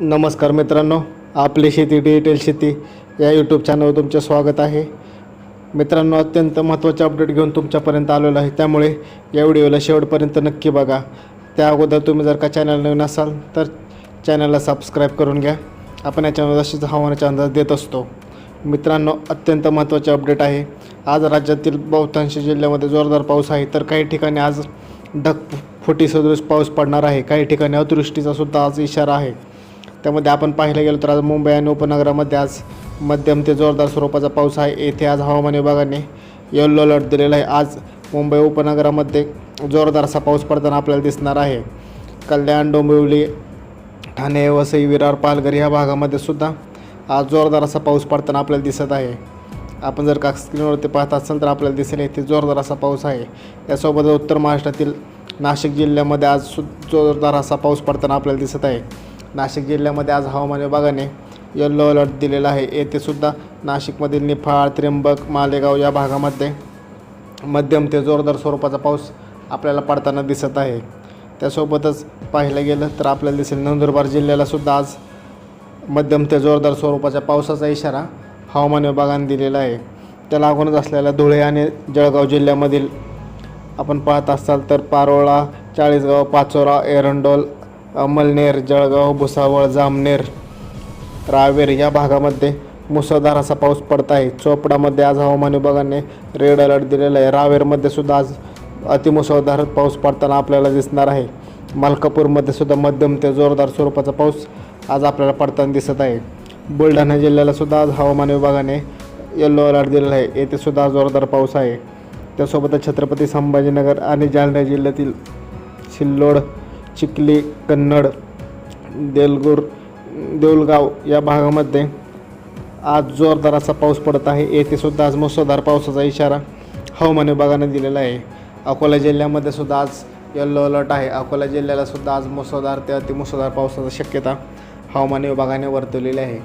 नमस्कार मित्रांनो आपली शेती डिजिटल शेती या यूट्यूब चॅनलवर तुमचे स्वागत आहे. मित्रांनो अत्यंत महत्त्वाचे अपडेट घेऊन तुमच्यापर्यंत आलेलो आहे. त्यामुळे या व्हिडिओला शेवटपर्यंत नक्की बघा. त्या अगोदर तुम्ही जर का चॅनल नवीन असाल तर चॅनलला सबस्क्राईब करून घ्या. आपण या चॅनल अशीच हवामानाचा अंदाज देत असतो. मित्रांनो अत्यंत महत्त्वाचे अपडेट आहे. आज राज्यातील बहुतांश जिल्ह्यामध्ये जोरदार पाऊस आहे. तर काही ठिकाणी आज ढग फुटी सदृश पाऊस पडणार आहे. काही ठिकाणी अतिवृष्टीचा सुद्धा आज इशारा आहे. त्यामध्ये आपण पाहायला गेलो तर आज मुंबई आणि उपनगरामध्ये आज मध्यम ते जोरदार स्वरूपाचा पाऊस आहे. येथे आज हवामान विभागाने येल्लो अलर्ट दिलेला आहे. आज मुंबई उपनगरामध्ये जोरदार असा पाऊस पडताना आपल्याला दिसणार आहे. कल्याण डोंबिवली ठाणे वसई विरार पालघर या भागामध्ये सुद्धा आज जोरदार असा पाऊस पडताना आपल्याला दिसत आहे. आपण जर का स्क्रीनवरती पाहत असाल तर आपल्याला दिसेल येथे जोरदार असा पाऊस आहे. त्यासोबत उत्तर महाराष्ट्रातील नाशिक जिल्ह्यामध्ये आज सु जोरदार असा पाऊस पडताना आपल्याला दिसत आहे. नाशिक जिल्ह्यामध्ये आज हवामान विभागाने येल्लो अलर्ट दिलेला आहे. येथे सुद्धा नाशिकमधील निफाड त्र्यंबक मालेगाव या भागामध्ये मध्यम ते जोरदार स्वरूपाचा पाऊस आपल्याला पडताना दिसत आहे. त्यासोबतच पाहिलं गेलं तर आपल्याला दिसेल नंदुरबार जिल्ह्यालासुद्धा आज मध्यम ते जोरदार स्वरूपाच्या पावसाचा इशारा हवामान विभागाने दिलेला आहे. त्या लागूनच असलेल्या धुळे आणि जळगाव जिल्ह्यामधील आपण पाहत असाल तर पारोळा चाळीसगाव पाचोरा एरंडोल अमलनेर जळगाव भुसावळ जामनेर रावेर या भागामध्ये मुसळधार असा पाऊस पडत आहे. चोपडामध्ये आज हवामान विभागाने रेड अलर्ट दिलेला आहे. रावेरमध्ये सुद्धा आज अतिमुसळधार पाऊस पडताना आपल्याला दिसणार आहे. मलकापूरमध्ये सुद्धा मध्यम ते जोरदार स्वरूपाचा पाऊस आज आपल्याला पडताना दिसत आहे. बुलढाणा जिल्ह्याला सुद्धा आज हवामान विभागाने येल्लो अलर्ट दिलेला आहे. येथे सुद्धा जोरदार पाऊस आहे. त्यासोबतच छत्रपती संभाजीनगर आणि जालना जिल्ह्यातील सिल्लोड चिखली कन्नड देलगुर देऊलगाव या भागामध्ये आज जोरदार असा पाऊस पडत आहे. येथे सुद्धा आज मुसळधार पावसाचा इशारा हवामान विभागाने दिलेला आहे. अकोला जिल्ह्यामध्ये सुद्धा आज येल्लो अलर्ट आहे. अकोला जिल्ह्याला सुद्धा आज मुसळधार ते अतिमुसळधार पावसाची शक्यता हवामान विभागाने वर्तवलेली आहे.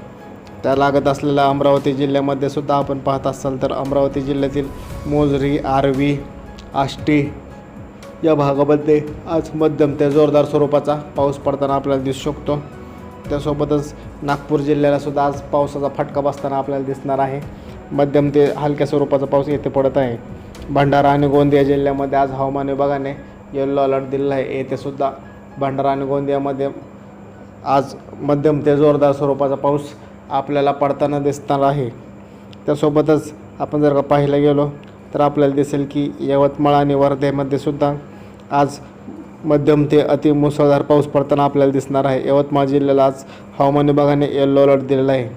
त्या लागत असलेल्या अमरावती जिल्ह्यामध्ये सुद्धा आपण पाहत असाल तर अमरावती जिल्ह्यातील मोजरी आर्वी आष्टी या भागामध्ये आज मध्यम ते जोरदार स्वरूपाचा पाऊस पडताना आपल्याला दिसू शकतो. त्यासोबतच नागपूर जिल्ह्याला सुद्धा आज पावसाचा फटका बसताना आपल्याला दिसणार आहे. मध्यम ते हलक्या स्वरूपाचा पाऊस येथे पडत आहे. भंडारा आणि गोंदिया जिल्ह्यामध्ये आज हवामान विभागाने येल्लो अलर्ट दिलेला आहे. येथेसुद्धा भंडारा आणि गोंदियामध्ये आज मध्यम ते जोरदार स्वरूपाचा पाऊस आपल्याला पडताना दिसणार आहे. त्यासोबतच आपण जर का पाहायला गेलो तर आपल्याला दिसेल की यवतमाळ आणि वर्धेमध्ये सुद्धा आज मध्यम ते अति मुसळधार पाऊस पडताना आपल्याला दिसणार आहे. यवतमाळ जिल्ह्याला आज हवामान विभागाने येल्लो अलर्ट दिलेला आहे.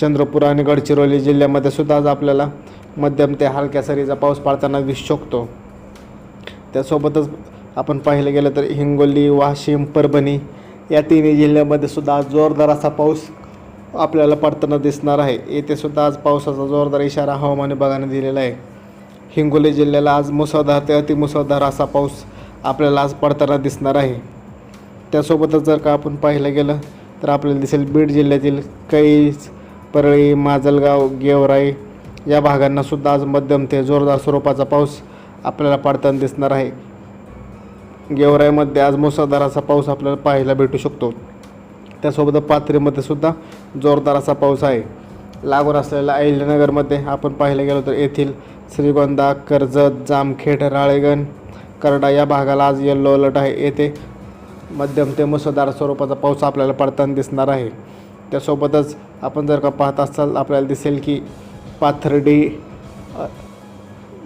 चंद्रपूर आणि गडचिरोली जिल्ह्यामध्ये सुद्धा आज आपल्याला मध्यम ते हलक्या सरीचा पाऊस पडताना दिसू शकतो. त्यासोबतच आपण पाहिलं गेलं तर हिंगोली वाशिम परभणी या तिन्ही जिल्ह्यामध्ये सुद्धा आज जोरदार असा पाऊस आपल्याला पडताना दिसणार आहे. येथे सुद्धा आज पावसाचा जोरदार इशारा हवामान विभागाने दिलेला आहे. हिंगोली जिल्ह्याला आज मुसळधार ते अतिमुसळधार असा पाऊस आपल्याला आज पडताना दिसणार आहे. त्यासोबतच जर का आपण पाहिलं गेलं तर आपल्याला दिसेल बीड जिल्ह्यातील कैज परळी माजलगाव गेवराई या भागांना सुद्धा आज मध्यम ते जोरदार स्वरूपाचा पाऊस आपल्याला पडताना दिसणार आहे. गेवराईमध्ये आज मुसळधार असा पाऊस आपल्याला पाहायला भेटू शकतो. त्यासोबत पाथरीमध्ये सुद्धा जोरदार असा पाऊस आहे. लागून असलेल्या अहिल्यानगरमध्ये आपण पाहायला गेलो तर येथील श्रीगोंदा कर्जत जामखेड राळेगण करडा या भागाला आज येल्लो अलर्ट आहे. येथे मध्यम ते मुसळधार स्वरूपाचा पाऊस आपल्याला पडताना दिसणार आहे. त्यासोबतच आपण जर का पाहत असाल आपल्याला दिसेल की पाथर्डी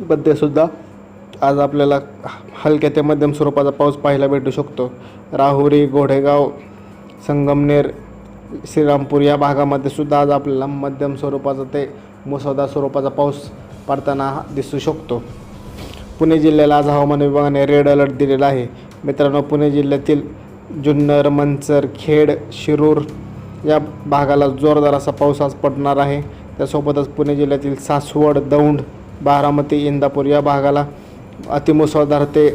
मध्ये सुद्धा आज आपल्याला हलक्या ते मध्यम स्वरूपाचा पाऊस पाहायला भेटू शकतो. राहुरी घोडेगाव संगमनेर श्रीरामपूर या भागामध्ये सुद्धा आज आपल्याला मध्यम स्वरूपाचा ते मुसळधार स्वरूपाचा पाऊस पडताना दिसू शकतो. पुणे जिल्ह्याला आज हवामान विभागाने रेड अलर्ट दिलेला आहे. मित्रांनो पुणे जिल्ह्यातील जुन्नर मंचर खेड शिरूर या भागाला जोरदार असा पाऊस आज पडणार आहे. त्यासोबतच पुणे जिल्ह्यातील सासवड दौंड बारामती इंदापूर या भागाला अतिमुसळधार ते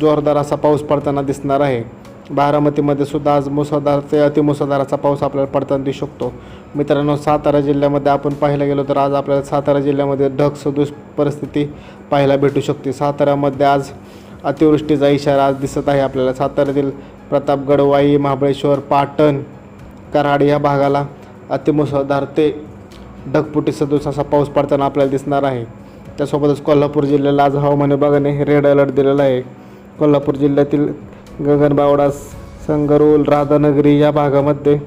जोरदार असा पाऊस पडताना दिसणार आहे. बारामतीमध्ये सुद्धा आज मुसळधार ते अतिमुसळधाराचा पाऊस आपल्याला पडताना दिसू शकतो. मित्रांनो सातारा जिल्ह्यामध्ये आपण पाहायला गेलो तर आज आपल्याला सातारा जिल्ह्यामध्ये ढग सदृश परिस्थिती पाहायला भेटू शकते. साताऱ्यामध्ये आज अतिवृष्टीचा इशारा आज दिसत आहे आपल्याला. साताऱ्यातील प्रतापगड वाई महाबळेश्वर पाटण कराड या भागाला अतिमुसळधार ते ढगपुटी सदृश असा पाऊस पडताना आपल्याला दिसणार आहे. त्यासोबतच कोल्हापूर जिल्ह्याला आज हवामान विभागाने रेड अलर्ट दिलेला आहे. कोल्हापूर जिल्ह्यातील गगनबावडा संगरूल राधानगरी या भागामध्ये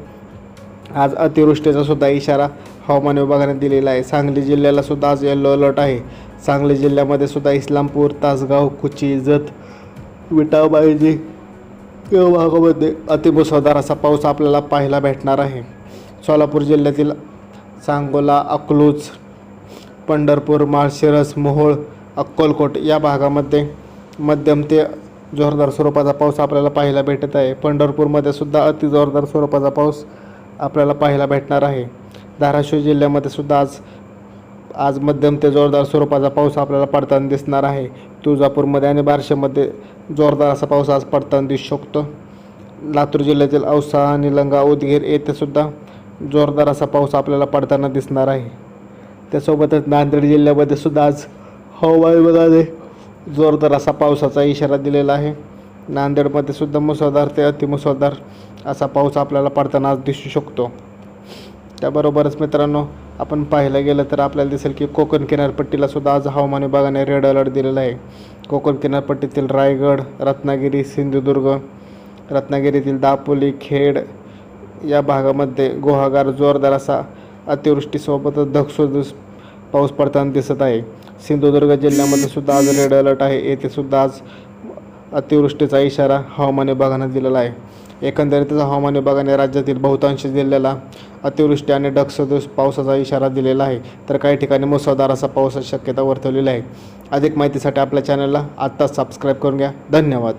आज अतिवृष्टीचा सुद्धा इशारा हवामान विभागाने दिलेला आहे. सांगली जिल्ह्याला सुद्धा आज येलो अलर्ट आहे. सांगली जिल्ह्यामध्ये सुद्धा इस्लामपूर तासगाव कुची जत विटाबाईजी या भागामध्ये अतिमुसळधार असा पाऊस आपल्याला पाहायला भेटणार आहे. सोलापूर जिल्ह्यातील सांगोला अकलूज पंढरपूर माळशिरस मोहोळ अक्कलकोट या भागामध्ये मध्यम ते जोरदार स्वरूपाचा पाऊस आपल्याला पाहायला भेटत आहे. पंढरपूरमध्ये सुद्धा अति जोरदार स्वरूपाचा पाऊस आपल्याला पाहायला भेटणार आहे. धाराशिव जिल्ह्यामध्ये सुद्धा आज आज मध्यम ते जोरदार स्वरूपाचा पाऊस आपल्याला पडताना दिसणार आहे. तुळजापूरमध्ये आणि बारशेमध्ये जोरदार असा पाऊस आज पडताना दिसू शकतो. लातूर जिल्ह्यातील औसा निलंगा उदगीर येथे सुद्धा जोरदार असा पाऊस आपल्याला पडताना दिसणार आहे. त्यासोबतच नांदेड जिल्ह्यामध्ये सुद्धा आज हवामान आहे. जोरदार असा पावसाचा इशारा दिलेला आहे. नांदेडमध्ये सुद्धा मुसळधार ते अतिमुसळधार असा पाऊस आपल्याला पडताना आज दिसू शकतो. त्याबरोबरच मित्रांनो आपण पाहायला गेलं तर आपल्याला दिसेल की कोकण किनारपट्टीला सुद्धा आज हवामान विभागाने रेड अलर्ट दिलेला आहे. कोकण किनारपट्टीतील रायगड रत्नागिरी सिंधुदुर्ग रत्नागिरीतील दापोली खेड या भागामध्ये गुहागार जोरदार असा अतिवृष्टीसोबतच ढगसोदूस पाऊस पडताना दिसत आहे. सिंधुदुर्ग जिल्ह्यामध्ये सुद्धा आज रेड अलर्ट आहे. येथे सुद्धा आज अतिवृष्टीचा इशारा हवामान विभागाने दिलेला आहे. एकंदरीतच हवामान विभागाने राज्यातील बहुतांश जिल्ह्याला अतिवृष्टी आणि ढगसदृश पावसाचा इशारा दिलेला आहे. तर काही ठिकाणी मुसळधार असा पावसाची शक्यता वर्तवलेली आहे. अधिक माहितीसाठी आपल्या चॅनलला आत्ताच सबस्क्राईब करून घ्या. धन्यवाद.